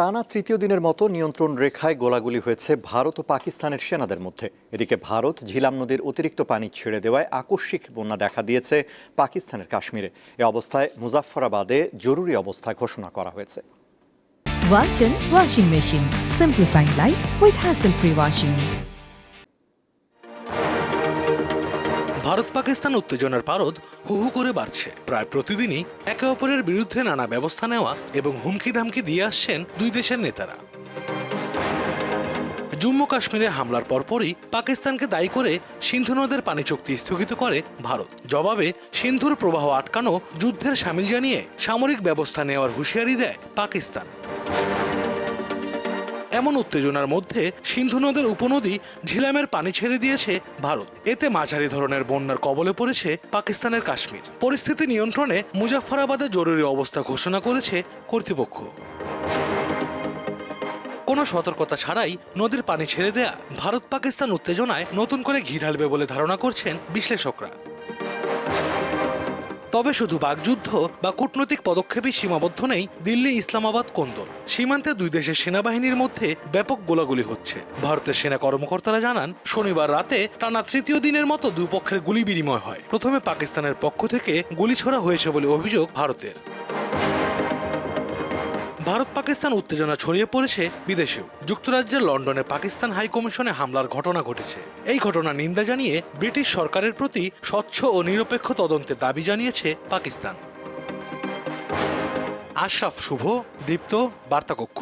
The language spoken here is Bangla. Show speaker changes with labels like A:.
A: টানা তৃতীয় দিনের মতো নিয়ন্ত্রণ রেখায় গোলাগুলি হয়েছে ভারত ও পাকিস্তানের সেনাদের মধ্যে। এদিকে ভারত ঝিলাম নদীর অতিরিক্ত পানি ছেড়ে দেওয়ায় আকস্মিক বন্যা দেখা দিয়েছে পাকিস্তানের কাশ্মীরে। এ অবস্থায় মুজাফফরাবাদে জরুরি অবস্থা ঘোষণা করা হয়েছে।
B: Washing machine simplifying life with hassle free washing.
C: Bharat Pakistan উত্তেজনার পারদ হু হু করে বাড়ছে। প্রায় প্রতিদিনই একে অপরের বিরুদ্ধে নানা ব্যবস্থা নেওয়া এবং হুমকি ধামকি দিয়ে আসছেন দুই দেশের নেতারা। জম্মু কাশ্মীরে হামলার পরপরই পাকিস্তানকে দায়ী করে সিন্ধু নদের পানি চুক্তি স্থগিত করে ভারত। জবাবে সিন্ধুর প্রবাহ আটকানো যুদ্ধের সামিল জানিয়ে সামরিক ব্যবস্থা নেওয়ার হুঁশিয়ারি দেয় পাকিস্তান। এমন উত্তেজনার মধ্যে সিন্ধু নদের উপনদী ঝিলামের পানি ছেড়ে দিয়েছে ভারত। এতে মাঝারি ধরনের বন্যার কবলে পড়েছে পাকিস্তানের কাশ্মীর। পরিস্থিতি নিয়ন্ত্রণে মুজাফফরাবাদে জরুরি অবস্থা ঘোষণা করেছে কর্তৃপক্ষ। কোনো সতর্কতা ছাড়াই নদীর পানি ছেড়ে দেয়া ভারত পাকিস্তান উত্তেজনায় নতুন করে ঘি ঢালবে বলে ধারণা করছেন বিশ্লেষকরা। তবে শুধু বাগযুদ্ধ বা কূটনৈতিক পদক্ষেপই সীমাবদ্ধ নেই দিল্লি ইসলামাবাদ কোন্দল। সীমান্তে দুই দেশের সেনাবাহিনীর মধ্যে ব্যাপক গোলাগুলি হচ্ছে। ভারতের সেনা কর্মকর্তারা জানান, শনিবার রাতে টানা তৃতীয় দিনের মতো দুই পক্ষের গুলি বিনিময় হয়। প্রথমে পাকিস্তানের পক্ষ থেকে গুলি ছোড়া হয়েছে বলে অভিযোগ ভারতের। ভারত পাকিস্তান উত্তেজনা ছড়িয়ে পড়েছে বিদেশেও। যুক্তরাজ্যের লন্ডনে পাকিস্তান হাই কমিশনে হামলার ঘটনা ঘটেছে। এই ঘটনা নিন্দা জানিয়ে ব্রিটিশ সরকারের প্রতি স্বচ্ছ ও নিরপেক্ষ তদন্তের দাবি জানিয়েছে পাকিস্তান। আশরাফ শুভ, দীপ্ত, বার্তাকক্ষ।